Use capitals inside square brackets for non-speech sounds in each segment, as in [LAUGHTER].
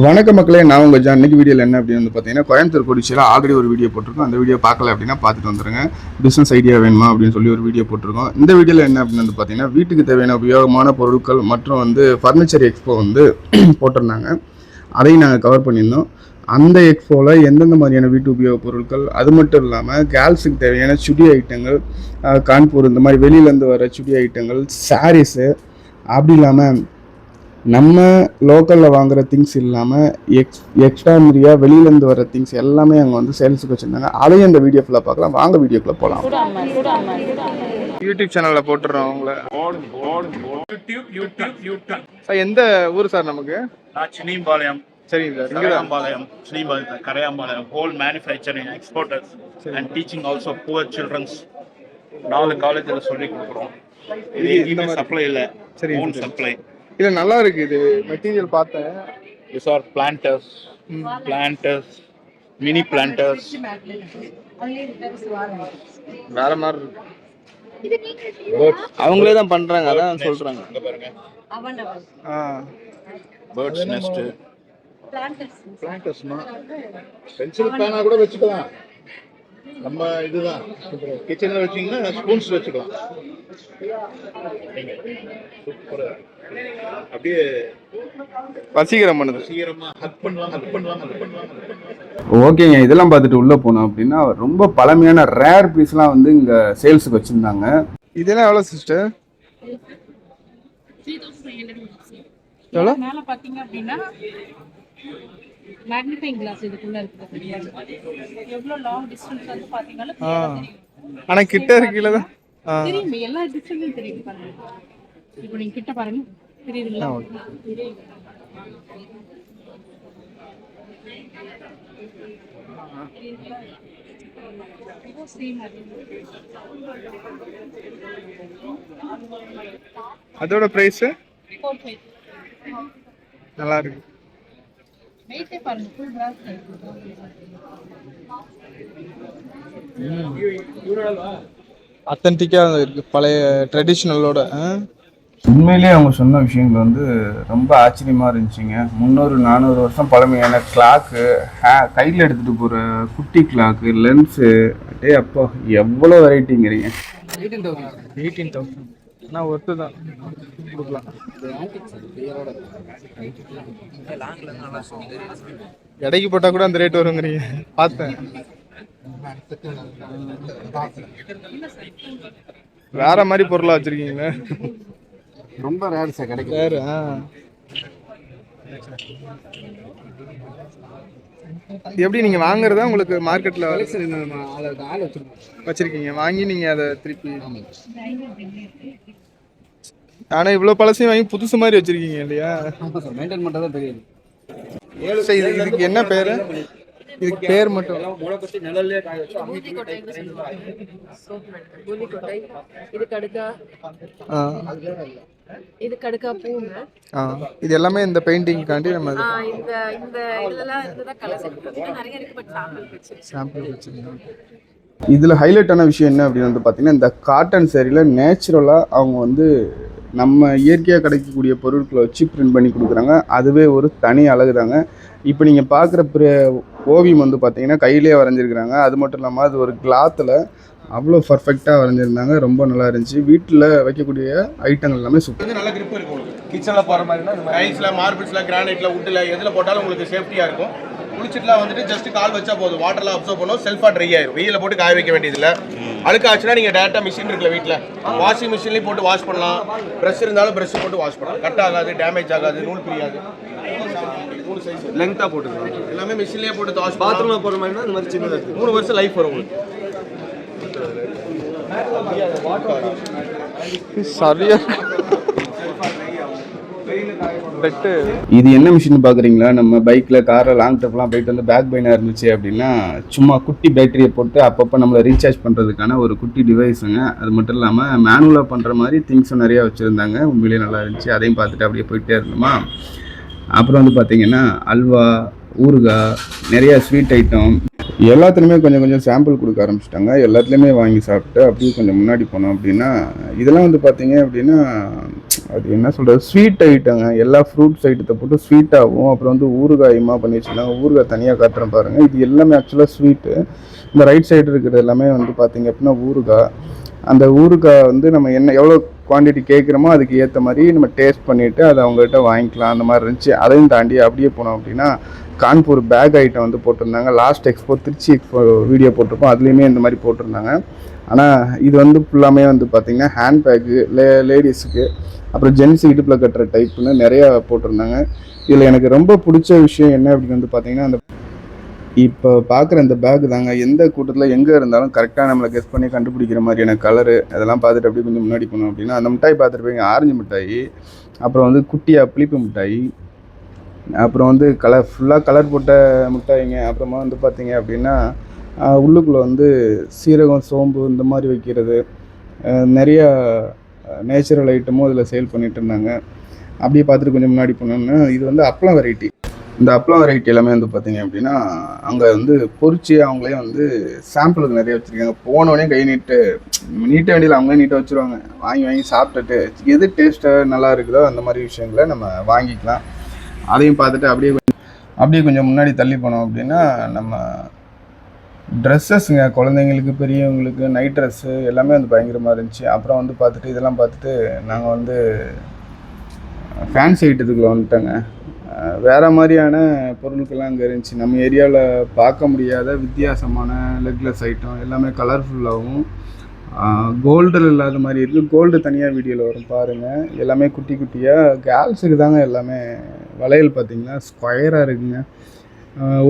வணக்க மக்களே நான் உங்கள் ஜான். இன்னைக்கு வீடியோவில் என்ன அப்படின்னு வந்து பார்த்தீங்கன்னா கோயம்புத்தூர் கொடிச்சியில் ஆல்ரெடி ஒரு வீடியோ போட்டிருக்கோம். அந்த வீடியோ பார்க்கல அப்படின்னா பார்த்துட்டு வந்துருங்க. பிஸ்னஸ் ஐடியா வேணுமா அப்படின்னு சொல்லி ஒரு வீடியோ போட்டிருக்கோம். இந்த வீடியோவில் என்ன அப்படின்னு வந்து பார்த்தீங்கன்னா வீட்டுக்கு தேவையான உபயோகமான பொருட்கள் மற்றும் வந்து ஃபர்னிச்சர் எக்ஸ்போ வந்து [CLEARS THROAT] போட்டிருந்தாங்க. அதையும் நாங்கள் கவர் பண்ணியிருந்தோம். அந்த எக்ஸ்போவில் எந்தெந்த மாதிரியான வீட்டு உபயோக பொருட்கள் அது மட்டும் இல்லாமல் கேர்ள்ஸுக்கு தேவையான சுடி ஐட்டங்கள் கான்பூர் இந்த மாதிரி வெளியிலேருந்து வர சுடி ஐட்டங்கள் சாரீஸு அப்படி இல்லாமல் நம்ம லோக்கலில் வாங்குற திங்ஸ் இல்லாமல் எக்ஸ் எக்ஸ்ட்ரா மாதிரியாக வெளியிலேருந்து வர திங்ஸ் எல்லாமே அங்கே வந்து சேல்ஸுக்கு வச்சுருந்தாங்க. அதையும் இந்த வீடியோ ஃபுல்லாக பார்க்கலாம். வாங்க வீடியோக்குள்ளே போகலாம் யூடியூப் சேனலில் போட்டுறோம் உங்களை யூடியூப் யூடியூப் யூடியூப் சார் எந்த ஊர் சார் நமக்கு? நான் சினிபாளையம் சரிங்க sir. Karaiyampalayam Sinipalayam Karaiyampalayam. Whole manufacturing exporters and teaching also poor childrens நாலு காலேஜில் சொல்லி கொடுக்குறோம். இது எங்கேயுமே சப்ளை இல்லை. சரி, ஓன் சரி. சப்ளை இல்லை நல்லா இருக்கு இது மெட்டீரியல் பார்த்தேன். This are planters planters mini planters வேற மாதிரி இருக்கு. அவங்களே தான் பண்றாங்க அதான் சொல்றாங்க. இங்க பாருங்க. ஆ. பேர்ட்ஸ் நெஸ்ட் பிளான்டர்ஸ்னா பென்சில் பேனா கூட வச்சுக்கலாம். நம்ம இதுதான். கிச்சனில் வச்சீங்கன்னா ஸ்பூன்ஸ் வச்சுக்கலாம். சூப்பரா அப்படியே வசீகரம் பண்ணுது. சீக்கிரமா ஹக் பண்ணலாம் ஹக் பண்ணலாம் ஹக் பண்ணலாம் hug பண்ணலாம். ஓகேங்க இதெல்லாம் பார்த்துட்டு உள்ளே போனோம் அப்படின்னா ரொம்ப பழமையான ரேர் பீஸ்லாம் வந்து இங்கே சேல்ஸுக்கு வச்சுருந்தாங்க. இதெல்லாம் எவ்வளோ சிஸ்டர் எவ்வளோ மேல பாத்தீங்க அப்படின்னா மேக்னிஃபைங் கிளாஸ் இதுக்குள்ள இருக்குது எவ்வளவு லாங் டிஸ்டன்ஸ் வந்து பாத்தீங்கன்னா ஆ. clear ஆ தெரியும். ஆனால் கிட்ட தான். ஆ. தெரியும் எல்லா டிஸ்டன்ஸும் தெரியும் பாருங்க. இப்போ நீங்க கிட்ட பாருங்க. தெரியுதுங்களா. அதோட ப்ரைஸு. நல்லா இருக்கு. ஏ பாருங்க full brass அத்தன்டிக்காக இருக்கு பழைய ட்ரெடிஷ்னலோட உண்மையிலேயே அவங்க சொன்ன விஷயங்கள் வந்து ரொம்ப ஆச்சரியமா இருந்துச்சுங்க. முந்நூறு நானூறு வருஷம் பழமையான கிளாக்கு ஹே கையில் எடுத்துகிட்டு போகிற குட்டி கிளாக்கு லென்ஸு டே அப்பா எவ்வளோ வெரைட்டிங்கிறீங்க எயிட்டீன் தௌசண்ட் எயிட்டீன் தௌசண்ட் ஆனால் ஒர்த்து தான். கொடுக்கலாம். எடைக்கு போட்டால் கூட அந்த ரேட் வருங்கிறீங்க. பார்த்தேன். வேற மாதிரி பொருளா வச்சிருக்கீங்களே. ரொம்ப ரேர் சார் கிடைக்கும் ஆ. எப்படி நீங்க வாங்குறதா உங்களுக்கு மார்க்கெட்ல வச்சிருக்கீங்க. வாங்கி நீங்க அதை திருப்பி ஆனா இவ்வளவு பழசையும் வாங்கி புதுசு மாதிரி வச்சிருக்கீங்க இல்லையா? மெயின்டைன் பண்ணுறது இது- இதுக்கு என்ன பேரு? இதுக்கு பேர் மட்டும். இது கடுக்கா பூங்க. இது எல்லாமே இந்த பெயிண்டிங்காண்டி நம்ம ஆ, இந்த இந்த இதெல்லாம் இதுதான் இன்னும் நிறைய இருக்கு பட் சாம்பிள் சாம்பிள் வச்சுருந்தோம் இதில் ஹைலைட்டான விஷயம் என்ன அப்படின்னு வந்து பார்த்தீங்கன்னா இந்த காட்டன் சேரீல நேச்சுரலாக அவங்க வந்து நம்ம இயற்கையாக கிடைக்கக்கூடிய பொருட்களை வச்சு பிரிண்ட் பண்ணி கொடுக்குறாங்க. அதுவே ஒரு தனி அழகு தாங்க இப்போ நீங்கள் பார்க்குற ஓவியம் வந்து பார்த்தீங்கன்னா கையிலே வரைஞ்சிருக்கிறாங்க. அது மட்டும் இல்லாமல் அது ஒரு கிளாத்தில் அவ்வளோ பர்ஃபெக்டாக வரைஞ்சிருந்தாங்க. ரொம்ப நல்லா இருந்துச்சு. வீட்டில் வைக்கக்கூடிய ஐட்டங்கள் எல்லாமே சூப்பர் நல்ல grip இருக்கும் உங்களுக்கு. கிச்சனில் போகிற மாதிரினா டைல்ஸில் மார்பிள்ஸில் கிரானைட்டில் உட்டில் எதில் போட்டாலும் உங்களுக்கு சேஃப்டியாக இருக்கும். குளிச்சுட்டுலாம் வந்துட்டு ஜஸ்ட் கால் வச்சா போதும். வாட்டர்லாம் அப்சர்வ் பண்ணும் செல்ஃபாக ட்ரை ஆயிரும். வெயில போட்டு காய வைக்க வேண்டியதில்ல. அழுக்காச்சுன்னா நீங்கள் டேரெக்டாக மிஷின் இருக்குல்ல வீட்டில் வாஷிங் மிஷின்லேயும் போட்டு வாஷ் பண்ணலாம். ப்ரெஷ் இருந்தாலும் ப்ரெஷ் போட்டு வாஷ் பண்ணலாம். கட் ஆகாது டேமேஜ் ஆகாது நூல் பிரியாது. லெங்க்த்தாக போட்டுருக்கோம் எல்லாமே மிஷின்லேயே போட்டு வாஷ் பாத்ரூமில் போகிற மாதிரினா இந்த மாதிரி சின்னதாக இருக்குது மூணு வருஷம் லைஃப் வரும் உங்களுக்கு. சரியா இது என்ன மிஷின் பார்க்குறீங்களா நம்ம பைக்கில் காரில் லாங் ட்ரிப்லாம் போயிட்டு வந்து பேக் பெயினாக இருந்துச்சு அப்படின்னா சும்மா குட்டி பேட்டரியை போட்டு அப்பப்போ நம்மளை ரீசார்ஜ் பண்ணுறதுக்கான ஒரு குட்டி டிவைஸுங்க அது மட்டும் இல்லாமல் மேனுவலாக பண்ணுற மாதிரி திங்ஸும் நிறையா வச்சுருந்தாங்க. உண்மையிலேயே நல்லா இருந்துச்சு. அதையும் பார்த்துட்டு அப்படியே போயிட்டே இருந்தோமா? அப்புறம் வந்து பார்த்தீங்கன்னா அல்வா ஊறுகாய் நிறையா ஸ்வீட் ஐட்டம் எல்லாத்துலேயுமே கொஞ்சம் கொஞ்சம் சாம்பிள் கொடுக்க ஆரம்பிச்சிட்டாங்க. எல்லாத்துலேயுமே வாங்கி சாப்பிட்டு அப்படியே கொஞ்சம் முன்னாடி போனோம் அப்படின்னா இதெல்லாம் வந்து பார்த்தீங்க அப்படின்னா அது என்ன சொல்கிறது ஸ்வீட் ஐட்டங்க. எல்லா ஃப்ரூட்ஸ் ஐட்டத்தை போட்டு ஸ்வீட்டாகவும் அப்புறம் வந்து ஊறுகாயுமா பண்ணி வச்சுருந்தாங்க ஊறுகாய் தனியாக காட்டுறேன் பாருங்கள் இது எல்லாமே ஆக்சுவலாக ஸ்வீட்டு இந்த ரைட் சைடு இருக்கிறது எல்லாமே வந்து பார்த்தீங்க அப்படின்னா ஊறுகாய். அந்த ஊறுகாய் வந்து நம்ம என்ன எவ்வளோ குவான்டிட்டி கேட்குறோமோ அதுக்கு ஏற்ற மாதிரி நம்ம டேஸ்ட் பண்ணிவிட்டு அதை அவங்ககிட்ட வாங்கிக்கலாம். அந்த மாதிரி இருந்துச்சு. அதையும் தாண்டி அப்படியே போனோம் அப்படின்னா கான்பூர் பேக் ஐட்டம் வந்து போட்டிருந்தாங்க. Last expo Trichy expo video போட்டிருப்போம் அதுலேயுமே இந்த மாதிரி போட்டிருந்தாங்க. ஆனால் இது வந்து ஃபுல்லாமே வந்து பார்த்திங்கன்னா ஹேண்ட் பேக்கு லே லேடிஸுக்கு அப்புறம் ஜென்ஸ் இடுப்பில் கட்டுற டைப்புன்னு நிறையா போட்டிருந்தாங்க. இதில் எனக்கு ரொம்ப பிடிச்ச விஷயம் என்ன அப்படின்னு வந்து பார்த்தீங்கன்னா அந்த இப்போ பார்க்குற இந்த பேக் தாங்க. எந்த கூட்டத்தில் எங்கே இருந்தாலும் கரெக்டாக நம்மளை கெஸ் பண்ணி கண்டுபிடிக்கிற மாதிரியான கலரு அதெல்லாம் பார்த்துட்டு அப்படியே கொஞ்சம் முன்னாடி போனோம் அப்படின்னா அந்த மிட்டாய் பார்த்துருப்பீங்க ஆரஞ்சு மிட்டாய் அப்புறம் வந்து குட்டியாக புளிப்பு மிட்டாய் அப்புறம் வந்து கலர் ஃபுல்லாக கலர் போட்ட மிட்டாய்ங்க. அப்புறமா வந்து பார்த்தீங்க அப்படின்னா உள்ளுக்குள்ளே வந்து சீரகம் சோம்பு இந்த மாதிரி வைக்கிறது. நிறையா நேச்சுரல் ஐட்டமும் இதில் சேல் பண்ணிட்டு இருந்தாங்க. அப்படியே பார்த்துட்டு கொஞ்சம் முன்னாடி போனோம்னா இது வந்து அப்பளம் வெரைட்டி இந்த அப்பளம் வெரைட்டி எல்லாமே வந்து பார்த்தீங்க அப்படின்னா அங்கே வந்து பொறிச்சு அவங்களே வந்து சாம்பிளுக்கு நிறைய வச்சுருக்காங்க. போனோடனே கை நீட்டு நீட்ட வேண்டியதில் அவங்களே நீட்டாக வச்சுருவாங்க. வாங்கி வாங்கி சாப்பிட்டுட்டு எது டேஸ்ட்டாக நல்லா இருக்குதோ அந்த மாதிரி விஷயங்களை நம்ம வாங்கிக்கலாம். அதையும் பார்த்துட்டு அப்படியே அப்படியே கொஞ்சம் முன்னாடி தள்ளி போனோம் அப்படின்னா நம்ம ட்ரெஸ்ஸஸ்ங்க குழந்தைங்களுக்கு பெரியவங்களுக்கு நைட் ட்ரெஸ்ஸு எல்லாமே வந்து பயங்கரமாக இருந்துச்சு. அப்புறம் வந்து பார்த்துட்டு இதெல்லாம் பார்த்துட்டு நாங்கள் வந்து ஃபேன்சி ஐட்டத்துக்குள்ளே வந்துட்டோங்க. வேறு மாதிரியான பொருட்கள்லாம் அங்கே இருந்துச்சு. நம்ம ஏரியாவில் பார்க்க முடியாத வித்தியாசமான லெக்லெஸ் ஐட்டம் எல்லாமே கலர்ஃபுல்லாகவும் கோல்டில் இல்லாத மாதிரி இருக்குது கோல்டு தனியாக வீடியோவில் வரும் பாருங்கள் எல்லாமே குட்டி குட்டியாக கேர்ள்ஸுக்கு தாங்க எல்லாமே வளையல் பார்த்தீங்கன்னா ஸ்கொயராக இருக்குங்க.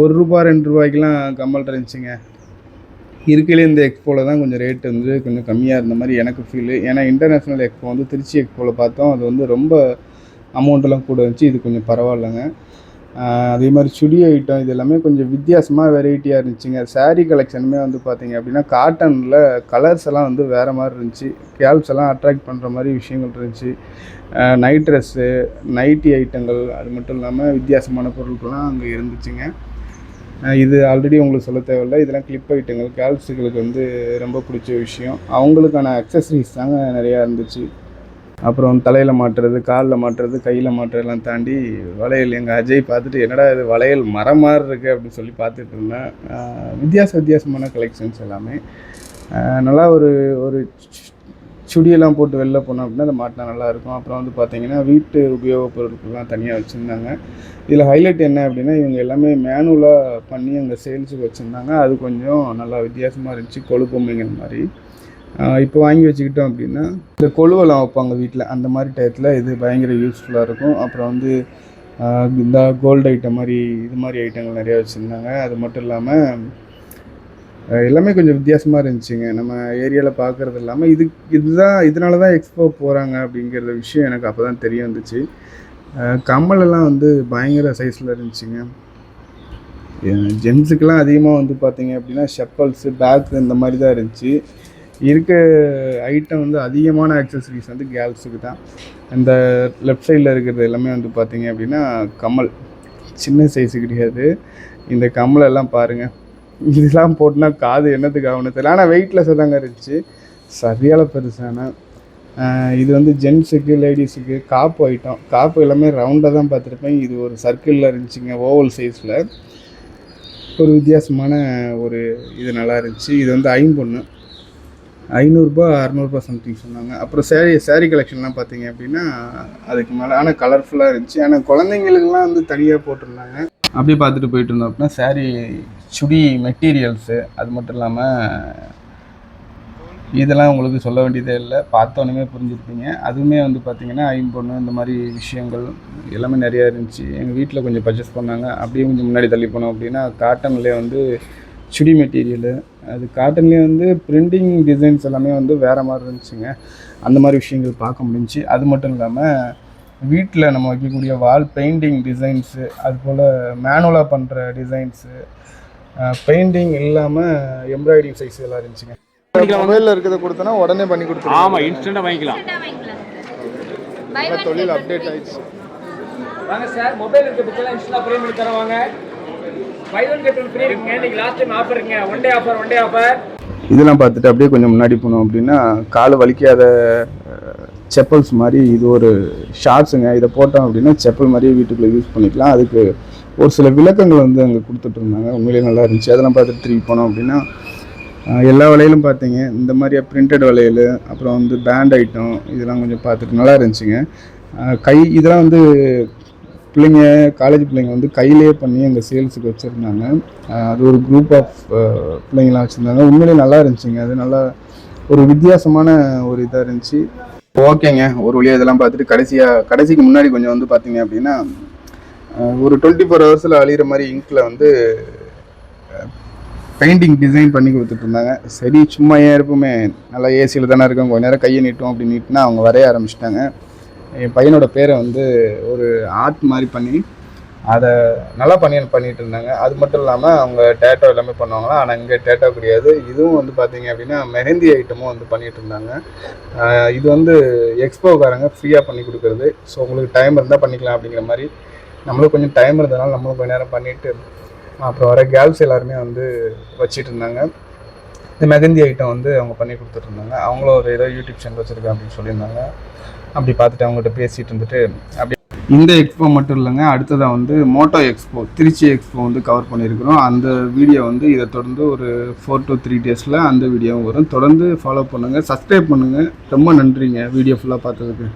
ஒரு ரூபா ரெண்டு ரூபாய்க்கெலாம் கம்மல் இருந்துச்சுங்க. இருக்கையிலே இந்த எக்ஸ்போவில் தான் கொஞ்சம் ரேட் வந்து கொஞ்சம் கம்மியாக இருந்த மாதிரி எனக்கு ஃபீல் ஏன்னா இன்டர்நேஷ்னல் எக்ஸ்போ வந்து திருச்சி எக்ஸ்போவில் பார்த்தோம். அது வந்து ரொம்ப அமௌண்ட்டெல்லாம் கூட இருந்துச்சு. இது கொஞ்சம் பரவாயில்லைங்க. அதே மாதிரி சுடி ஐட்டம் இது எல்லாமே கொஞ்சம் வித்தியாசமாக வெரைட்டியாக இருந்துச்சுங்க. சாரீ கலெக்ஷனுமே வந்து பார்த்தீங்க அப்படின்னா காட்டனில் கலர்ஸ் எல்லாம் வந்து வேறு மாதிரி இருந்துச்சு. கேல்ப்ஸ் எல்லாம் அட்ராக்ட் பண்ணுற மாதிரி விஷயங்கள் இருந்துச்சு. நைட் ட்ரெஸ்ஸு நைட்டி ஐட்டங்கள் அது மட்டும் இல்லாமல் வித்தியாசமான பொருட்கள்லாம் அங்கே இருந்துச்சுங்க. இது ஆல்ரெடி உங்களுக்கு சொல்ல தேவையில்லை. இதெல்லாம் கிளிப் ஐட்டங்கள் கேர்ள்ஸுகளுக்கு வந்து ரொம்ப பிடிச்ச விஷயம். அவங்களுக்கான அக்சசரிஸ் தாங்க நிறையா இருந்துச்சு. அப்புறம் தலையில் மாட்டுறது காலில் மாட்டுறது கையில் மாட்டுறதெல்லாம் தாண்டி வளையல். எங்கள் அஜய் பார்த்துட்டு என்னடா இது வளையல் மரம் மாதிரி இருக்குது அப்படின்னு சொல்லி பார்த்துட்டு இருந்தேன். வித்தியாச வித்தியாசமான கலெக்ஷன்ஸ் எல்லாமே. நல்லா ஒரு ஒரு சுடியெல்லாம் போட்டு வெளில போனோம் அப்படின்னா அதை மாட்டினா நல்லாயிருக்கும் அப்புறம் வந்து பார்த்தீங்கன்னா வீட்டு உபயோகப் பொருட்கள்லாம் தனியாக வச்சுருந்தாங்க. இதில் ஹைலைட் என்ன அப்படின்னா இவங்க எல்லாமே மேனுவலாக பண்ணி அங்கே சேல்ஸுக்கு வச்சுருந்தாங்க. அது கொஞ்சம் நல்லா வித்தியாசமாக இருந்துச்சு கொழுப்பொம்மைங்கிற மாதிரி. இப்போ வாங்கி வச்சுக்கிட்டோம் அப்படின்னா இந்த கொழுவெல்லாம் வைப்பாங்க வீட்டில். அந்த மாதிரி டயத்தில் இது பயங்கர யூஸ்ஃபுல்லாக இருக்கும். அப்புறம் வந்து இந்த கோல்டு ஐட்டம் மாதிரி இது மாதிரி ஐட்டங்கள் நிறையா வச்சுருந்தாங்க. அது மட்டும் இல்லாமல் எல்லாமே கொஞ்சம் வித்தியாசமாக இருந்துச்சுங்க. நம்ம ஏரியாவில் பார்க்குறது இல்லாமல் இது இதுதான் இதனால தான் எக்ஸ்போ போகிறாங்க அப்படிங்கிற விஷயம் எனக்கு அப்போ தான் தெரிய வந்துச்சு. கம்மலெல்லாம் வந்து பயங்கர சைஸில் இருந்துச்சுங்க. ஜென்ஸுக்கெலாம் அதிகமாக வந்து பார்த்தீங்க அப்படின்னா ஷப்பல்ஸு பேக் இந்த மாதிரி தான் இருந்துச்சு. இருக்க ஐட்டம் வந்து அதிகமான ஆக்சசரிஸ் வந்து கேர்ள்ஸுக்கு தான். இந்த லெஃப்ட் சைடில் இருக்கிறது எல்லாமே வந்து பார்த்தீங்க அப்படின்னா கமல் சின்ன சைஸு கிடையாது. இந்த கமலெல்லாம் எல்லாம் பாருங்கள் இதெல்லாம் போட்டுனா காது என்னத்துக்கு ஆகணும் தெரியல. ஆனால் வெயிட்லெஸ்ஸாக தாங்க இருந்துச்சு சரியான பெருசான. இது வந்து ஜென்ஸுக்கு லேடிஸுக்கு காப்பு ஐட்டம் காப்பு எல்லாமே ரவுண்டாக தான் பார்த்துருப்பேன். இது ஒரு சர்க்கிளில் இருந்துச்சுங்க ஓவல் சைஸில் ஒரு வித்தியாசமான ஒரு இது நல்லா இருந்துச்சு. இது வந்து ஐம்பொண்ணு. ஐநூறுரூபா அறநூறுபா சம்திங் சொன்னாங்க. அப்புறம் சேரீ சேரீ கலெக்ஷன்லாம் பார்த்தீங்க அப்படின்னா அதுக்கு மேலே. ஆனால் கலர்ஃபுல்லாக இருந்துச்சு. ஆனால் குழந்தைங்களுக்குலாம் வந்து தனியாக போட்டிருந்தாங்க. அப்படியே பார்த்துட்டு போயிட்டு இருந்தோம் அப்படின்னா சேரீ சுடி மெட்டீரியல்ஸு அது மட்டும் இல்லாமல் இதெல்லாம் உங்களுக்கு சொல்ல வேண்டியதே இல்லை. பார்த்தோன்னே புரிஞ்சிருப்பீங்க அதுவுமே வந்து பார்த்திங்கன்னா ஐம்பொண்ணு இந்த மாதிரி விஷயங்கள் எல்லாமே நிறையா இருந்துச்சு. எங்கள் வீட்டில் கொஞ்சம் பர்ச்சேஸ் பண்ணாங்க. அப்படியே கொஞ்சம் முன்னாடி தள்ளி போனோம் அப்படின்னா காட்டன்லேயே வந்து சுடி மெட்டீரியலு அது காட்டன்லேயே வந்து பிரிண்டிங் டிசைன்ஸ் எல்லாமே வந்து வேறு மாதிரி இருந்துச்சுங்க. அந்த மாதிரி விஷயங்கள் பார்க்க முடிஞ்சுச்சு. அது மட்டும் இல்லாமல் வீட்டில் நம்ம வைக்கக்கூடிய வால் பெயிண்டிங் டிசைன்ஸு அது போல் மேனுவலாக பண்ணுற டிசைன்ஸு பெயிண்டிங் இல்லாமல் எம்ப்ராய்டிங் சைஸ் எல்லாம் இருந்துச்சுங்க. மொபைலில் இருக்கிறத கொடுத்தனா உடனே பண்ணி கொடுத்துருவோம் ஆமா இன்ஸ்டன்டா வாங்கிக்கலாம். தொழில் அப்டேட் ஆயிடுச்சு. வாங்க சார் மொபைல் இருக்க புக்கெல்லாம் இன்ஸ்டா ஃப்ரீ பண்ணி தரோம் இதெல்லாம் பார்த்துட்டு அப்படியே கொஞ்சம் முன்னாடி போனோம் அப்படின்னா கால் வலிக்காத செப்பல்ஸ் மாதிரி இது ஒரு ஷார்ட்ஸுங்க இதை போட்டோம் அப்படின்னா செப்பல் மாதிரியே வீட்டுக்குள்ளே யூஸ் பண்ணிக்கலாம். அதுக்கு ஒரு சில விளக்கங்கள் வந்து அங்கே கொடுத்துட்டு இருந்தாங்க. உண்மையிலேயே நல்லா இருந்துச்சு. அதெல்லாம் பார்த்துட்டு திரும்பி போனோம் அப்படின்னா எல்லா வலையிலும் பார்த்தீங்க. இந்த மாதிரியாக பிரிண்டட் வளையல் அப்புறம் வந்து பேண்ட் ஐட்டம் இதெல்லாம் கொஞ்சம் பார்த்துட்டு நல்லா இருந்துச்சுங்க. கை இதெல்லாம் வந்து பிள்ளைங்க காலேஜ் பிள்ளைங்க வந்து கையிலேயே பண்ணி அங்கே சேல்ஸுக்கு வச்சுருந்தாங்க. அது ஒரு குரூப் ஆஃப் பிள்ளைங்களாம் வச்சுருந்தாங்க. உண்மையிலே நல்லா இருந்துச்சுங்க. அது நல்லா ஒரு வித்தியாசமான ஒரு இதாக இருந்துச்சு. ஓகேங்க. ஒரு வழியாக இதெல்லாம் பார்த்துட்டு கடைசியாக கடைசிக்கு முன்னாடி கொஞ்சம் வந்து பார்த்தீங்க அப்படின்னா ஒரு டுவெண்ட்டி ஃபோர் ஹவர்ஸில் அழிகிற மாதிரி இங்கில் வந்து பெயிண்டிங் டிசைன் பண்ணி கொடுத்துட்ருந்தாங்க சரி சும்மா ஏன் இருப்போமே? நல்லா ஏசியில் தானே இருக்கும். கொஞ்ச நேரம் கையை நீட்டும் அப்படி நீட்டினா அவங்க வரைய ஆரம்பிச்சிட்டாங்க. என் பையனோட பேரை வந்து ஒரு ஆர்ட் மாதிரி பண்ணி அதை நல்லா பண்ணி பண்ணிட்டு இருந்தாங்க. அது மட்டும் இல்லாமல் அவங்க டேட்டோ எல்லாமே பண்ணுவாங்களா? ஆனால் இங்கே டேட்டோ கிடையாது. இதுவும் வந்து பார்த்தீங்க அப்படின்னா மெஹந்தி ஐட்டமும் வந்து பண்ணிட்டு இருந்தாங்க. இது வந்து எக்ஸ்போக்காரங்க ஃப்ரீயாக பண்ணி கொடுக்குறது. ஸோ உங்களுக்கு டைம் இருந்தால் பண்ணிக்கலாம் அப்படிங்கிற மாதிரி. நம்மளும் கொஞ்சம் டைம் இருந்ததுனால நம்மளும் கொஞ்ச நேரம் பண்ணிட்டு அப்புறம் வர கேர்ள்ஸ் எல்லாருமே வந்து வச்சிட்டு இருந்தாங்க. இந்த மெகந்தி ஐட்டம் வந்து அவங்க பண்ணி கொடுத்துட்ருந்தாங்க. அவங்களும் ஒரு ஏதோ யூடியூப் சேனல் வச்சுருக்கேன் அப்படின்னு சொல்லியிருந்தாங்க. அப்படி பார்த்துட்டு அவங்ககிட்ட பேசிகிட்டு இருந்துட்டு அப்படி இந்த எக்ஸ்போ மட்டும் இல்லைங்க அடுத்ததாக வந்து மோட்டோ எக்ஸ்போ திருச்சி எக்ஸ்போ வந்து கவர் பண்ணியிருக்கிறோம். அந்த வீடியோ வந்து இதை தொடர்ந்து ஒரு ஃபோர் டு த்ரீ டேஸில் அந்த வீடியோவும் வரும். தொடர்ந்து ஃபாலோ பண்ணுங்கள் சப்ஸ்கிரைப் பண்ணுங்கள் ரொம்ப நன்றிங்க வீடியோ ஃபுல்லாக பார்த்ததுக்கு.